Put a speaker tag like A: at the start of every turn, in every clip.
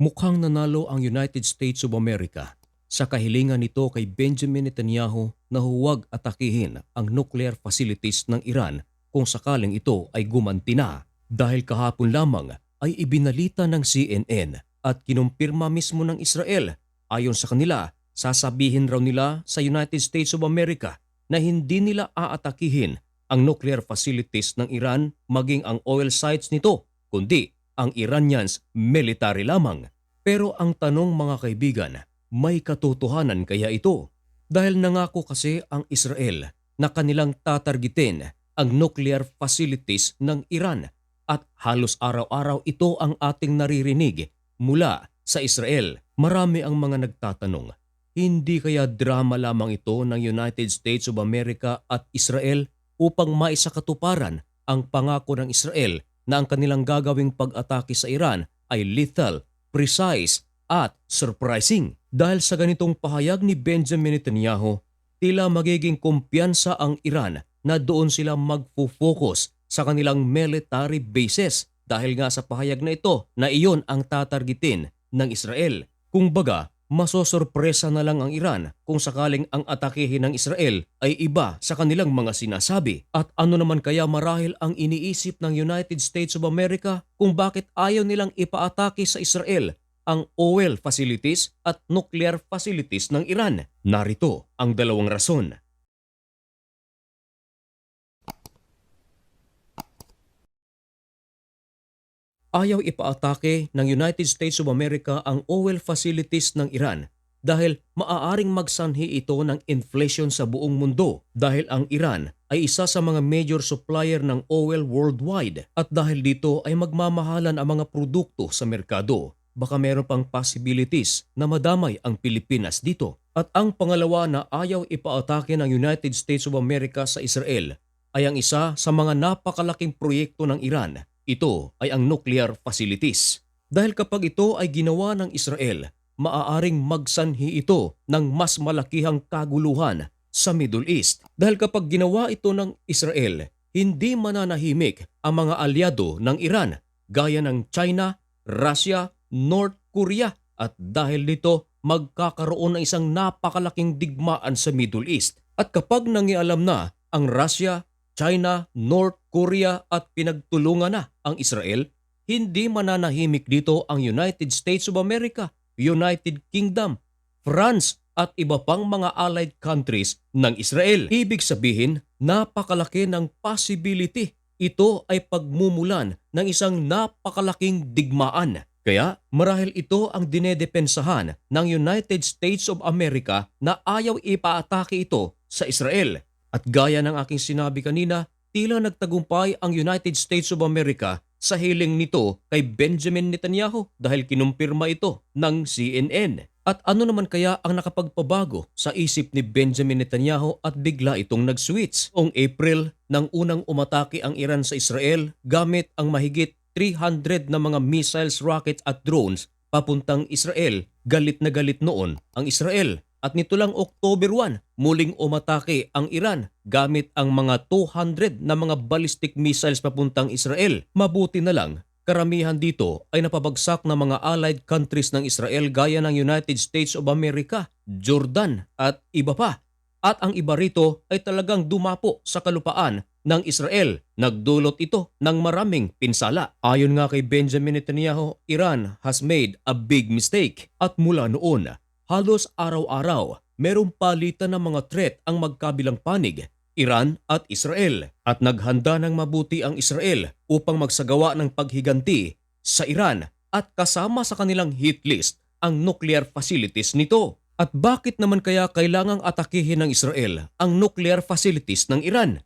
A: Mukhang nanalo ang United States of America sa kahilingan nito kay Benjamin Netanyahu na huwag atakihin ang nuclear facilities ng Iran kung sakaling ito ay gumanti na. Dahil kahapon lamang ay ibinalita ng CNN at kinumpirma mismo ng Israel. Ayon sa kanila, sasabihin raw nila sa United States of America na hindi nila aatakihin ang nuclear facilities ng Iran maging ang oil sites nito, kundi ang Iranians military lamang. Pero ang tanong mga kaibigan, may katotohanan kaya ito? Dahil nangako kasi ang Israel na kanilang tatargetin ang nuclear facilities ng Iran at halos araw-araw ito ang ating naririnig mula sa Israel. Marami ang mga nagtatanong, hindi kaya drama lamang ito ng United States of America at Israel upang maisakatuparan ang pangako ng Israel na ang kanilang gagawing pag-atake sa Iran ay lethal, precise at surprising. Dahil sa ganitong pahayag ni Benjamin Netanyahu, tila magiging kumpiyansa ang Iran na doon sila magfo-focus sa kanilang military bases dahil nga sa pahayag na ito na iyon ang tatargetin ng Israel. Kung baga, masosorpresa na lang ang Iran kung sakaling ang atakehin ng Israel ay iba sa kanilang mga sinasabi. At ano naman kaya marahil ang iniisip ng United States of America kung bakit ayaw nilang ipaatake sa Israel ang oil facilities at nuclear facilities ng Iran. Narito ang dalawang rason. Ayaw ipaatake ng United States of America ang oil facilities ng Iran dahil maaaring magsanhi ito ng inflation sa buong mundo dahil ang Iran ay isa sa mga major supplier ng oil worldwide at dahil dito ay magmamahalan ang mga produkto sa merkado. Baka meron pang possibilities na madamay ang Pilipinas dito. At ang pangalawa na ayaw ipaatake ng United States of America sa Israel ay ang isa sa mga napakalaking proyekto ng Iran ito ay ang nuclear facilities. Dahil kapag ito ay ginawa ng Israel, maaaring magsanhi ito ng mas malakihang kaguluhan sa Middle East. Dahil kapag ginawa ito ng Israel, hindi mananahimik ang mga alyado ng Iran gaya ng China, Russia, North Korea at dahil dito magkakaroon ng isang napakalaking digmaan sa Middle East. At kapag nangialam na ang Russia, China, North Korea at pinagtulungan na ang Israel, hindi mananahimik dito ang United States of America, United Kingdom, France at iba pang mga allied countries ng Israel. Ibig sabihin, napakalaki ng possibility. Ito ay pagmumulan ng isang napakalaking digmaan. Kaya marahil ito ang dinedepensahan ng United States of America na ayaw ipaatake ito sa Israel. At gaya ng aking sinabi kanina, tila nagtagumpay ang United States of America sa hiling nito kay Benjamin Netanyahu dahil kinumpirma ito ng CNN. At ano naman kaya ang nakapagpabago sa isip ni Benjamin Netanyahu at bigla itong nag-switch? Ong April nang unang umatake ang Iran sa Israel gamit ang mahigit 300 na mga missiles, rockets at drones papuntang Israel. Galit na galit noon ang Israel at nito lang October 1, muling umatake ang Iran gamit ang mga 200 na mga ballistic missiles papuntang Israel. Mabuti na lang, karamihan dito ay napabagsak ng mga allied countries ng Israel gaya ng United States of America, Jordan at iba pa. At ang iba rito ay talagang dumapo sa kalupaan ng Israel. Nagdulot ito ng maraming pinsala. Ayon nga kay Benjamin Netanyahu, Iran has made a big mistake. At mula noon, halos araw-araw merong palitan ng mga threat ang magkabilang panig, Iran at Israel. At naghanda ng mabuti ang Israel upang magsagawa ng paghiganti sa Iran at kasama sa kanilang hit list ang nuclear facilities nito. At bakit naman kaya kailangang atakihin ng Israel ang nuclear facilities ng Iran?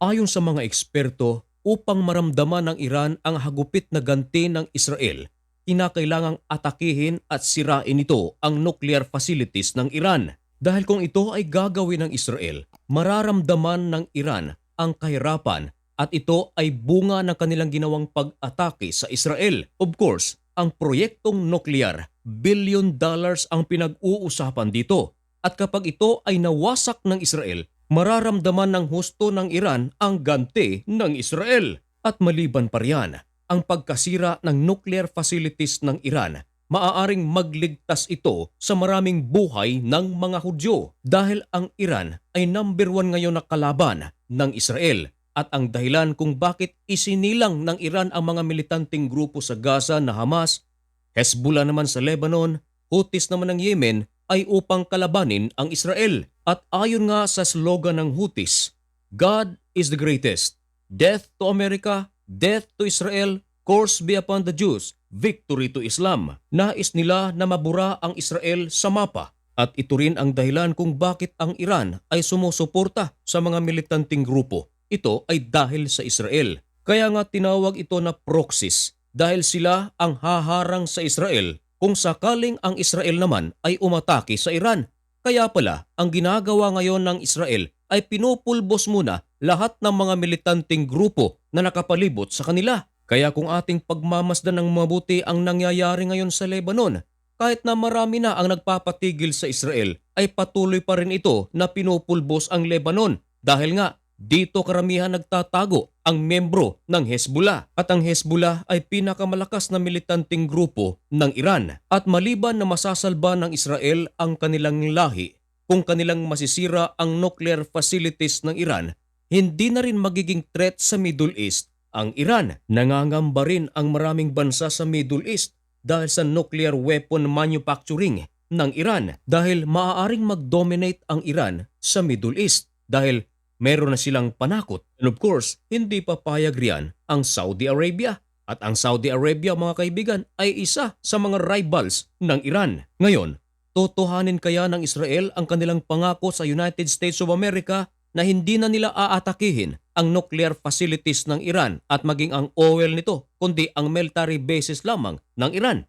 A: Ayon sa mga eksperto, upang maramdaman ng Iran ang hagupit na ganti ng Israel, kinakailangang atakihin at sirain ito ang nuclear facilities ng Iran. Dahil kung ito ay gagawin ng Israel, mararamdaman ng Iran ang kahirapan at ito ay bunga ng kanilang ginawang pag-atake sa Israel. Of course, ang proyektong nuklear, billion dollars ang pinag-uusapan dito. At kapag ito ay nawasak ng Israel, mararamdaman ng husto ng Iran ang ganti ng Israel. At maliban pa riyan, ang pagkasira ng nuclear facilities ng Iran maaaring magligtas ito sa maraming buhay ng mga Hudyo dahil ang Iran ay number one ngayon na kalaban ng Israel at ang dahilan kung bakit isinilang ng Iran ang mga militanteng grupo sa Gaza na Hamas, Hezbollah naman sa Lebanon, Houthis naman ng Yemen ay upang kalabanin ang Israel. At ayon nga sa slogan ng Houthis, God is the greatest. Death to America, death to Israel, curse be upon the Jews, victory to Islam. Nais nila na mabura ang Israel sa mapa. At ito rin ang dahilan kung bakit ang Iran ay sumusuporta sa mga militanteng grupo. Ito ay dahil sa Israel. Kaya nga tinawag ito na proxies dahil sila ang haharang sa Israel kung sakaling ang Israel naman ay umatake sa Iran. Kaya pala, ang ginagawa ngayon ng Israel ay pinupulbos muna lahat ng mga militanteng grupo na nakapalibot sa kanila. Kaya kung ating pagmamasdan ng mabuti ang nangyayari ngayon sa Lebanon, kahit na marami na ang nagpapatigil sa Israel, ay patuloy pa rin ito na pinupulbos ang Lebanon dahil nga dito karamihan nagtatago ang membro ng Hezbollah at ang Hezbollah ay pinakamalakas na militanteng grupo ng Iran at maliban na masasalba ng Israel ang kanilang lahi kung kanilang masisira ang nuclear facilities ng Iran, hindi na rin magiging threat sa Middle East ang Iran. Nangangamba rin ang maraming bansa sa Middle East dahil sa nuclear weapon manufacturing ng Iran dahil maaaring mag-dominate ang Iran sa Middle East dahil meron na silang panakot. And of course, hindi papayag riyan ang Saudi Arabia. At ang Saudi Arabia mga kaibigan ay isa sa mga rivals ng Iran. Ngayon, totohanin kaya ng Israel ang kanilang pangako sa United States of America na hindi na nila aatakihin ang nuclear facilities ng Iran at maging ang oil nito, kundi ang military bases lamang ng Iran.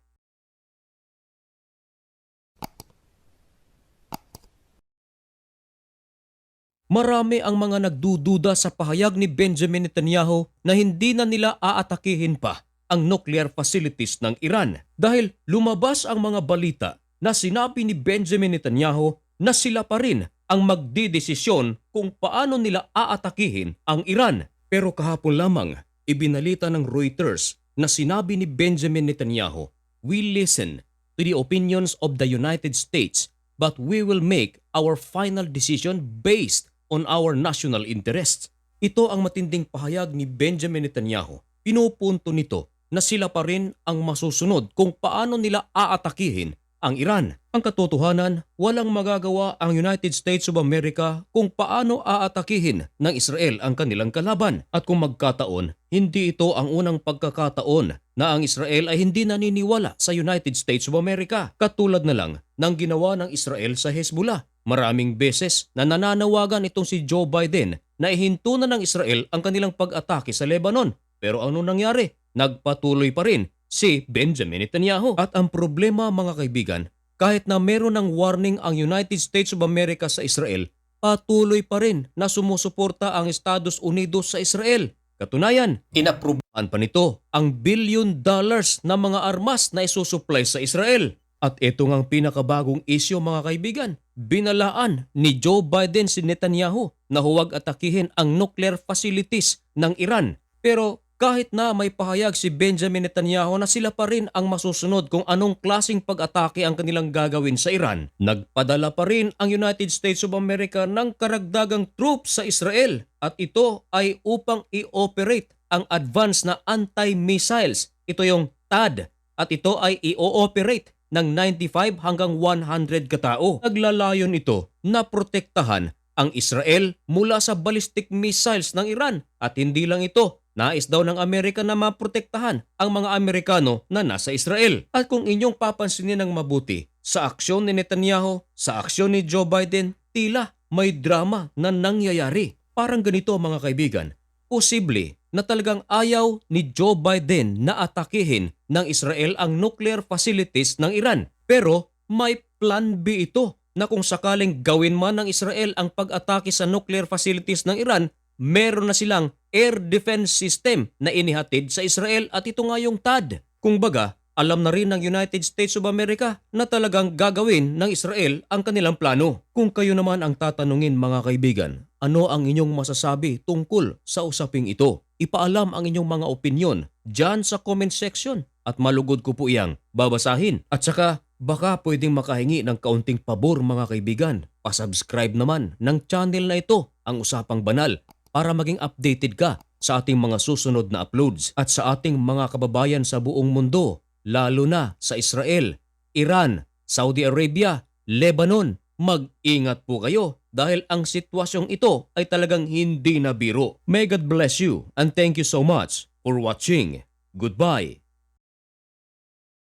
A: Marami ang mga nagdududa sa pahayag ni Benjamin Netanyahu na hindi na nila aatakihin pa ang nuclear facilities ng Iran dahil lumabas ang mga balita na sinabi ni Benjamin Netanyahu na sila pa rin ang magdidesisyon kung paano nila aatakihin ang Iran. Pero kahapon lamang, ibinalita ng Reuters na sinabi ni Benjamin Netanyahu, We listen to the opinions of the United States but we will make our final decision based on our national interests. Ito ang matinding pahayag ni Benjamin Netanyahu. Pinupunto nito na sila pa rin ang masusunod kung paano nila aatakihin ang Iran. Ang katotohanan, walang magagawa ang United States of America kung paano aatakihin ng Israel ang kanilang kalaban. At kung magkataon, hindi ito ang unang pagkakataon na ang Israel ay hindi naniniwala sa United States of America. Katulad na lang ng ginawa ng Israel sa Hezbollah. Maraming beses na nananawagan itong si Joe Biden na ihinto na ng Israel ang kanilang pag-atake sa Lebanon. Pero ano nangyari? Nagpatuloy pa rin si Benjamin Netanyahu. At ang problema mga kaibigan, kahit na meron ng warning ang United States of America sa Israel, patuloy pa rin na sumusuporta ang Estados Unidos sa Israel. Katunayan, inaprubahan pa nito ang billion dollars na mga armas na isusupply sa Israel. At ito nga ang pinakabagong isyo mga kaibigan. Binalaan ni Joe Biden si Netanyahu na huwag atakihin ang nuclear facilities ng Iran. Pero kahit na may pahayag si Benjamin Netanyahu na sila pa rin ang masusunod kung anong klasing pag-atake ang kanilang gagawin sa Iran, nagpadala pa rin ang United States of America ng karagdagang troops sa Israel at ito ay upang i-operate ang advanced na anti-missiles. Ito yung TAD at ito ay i-ooperate ng 95 hanggang 100 katao. Naglalayon ito na protektahan ang Israel mula sa ballistic missiles ng Iran. At hindi lang ito, nais daw ng Amerika na maprotektahan ang mga Amerikano na nasa Israel. At kung inyong papansinin ng mabuti, sa aksyon ni Netanyahu, sa aksyon ni Joe Biden, tila may drama na nangyayari. Parang ganito mga kaibigan, posible na talagang ayaw ni Joe Biden na atakihin ng Israel ang nuclear facilities ng Iran. Pero may plan B ito na kung sakaling gawin man ng Israel ang pag-atake sa nuclear facilities ng Iran, meron na silang air defense system na inihatid sa Israel at ito nga yung TAD. Kung baga, alam na rin ng United States of America na talagang gagawin ng Israel ang kanilang plano. Kung kayo naman ang tatanungin mga kaibigan, ano ang inyong masasabi tungkol sa usaping ito. Ipaalam ang inyong mga opinyon dyan sa comment section at malugod ko po iyang babasahin. At saka baka pwedeng makahingi ng kaunting pabor mga kaibigan. Pasubscribe naman ng channel na ito, ang Usapang Banal, para maging updated ka sa ating mga susunod na uploads at sa ating mga kababayan sa buong mundo, lalo na sa Israel, Iran, Saudi Arabia, Lebanon. Mag-ingat po kayo dahil ang sitwasyong ito ay talagang hindi na biro. May God bless you and thank you so much for watching. Goodbye.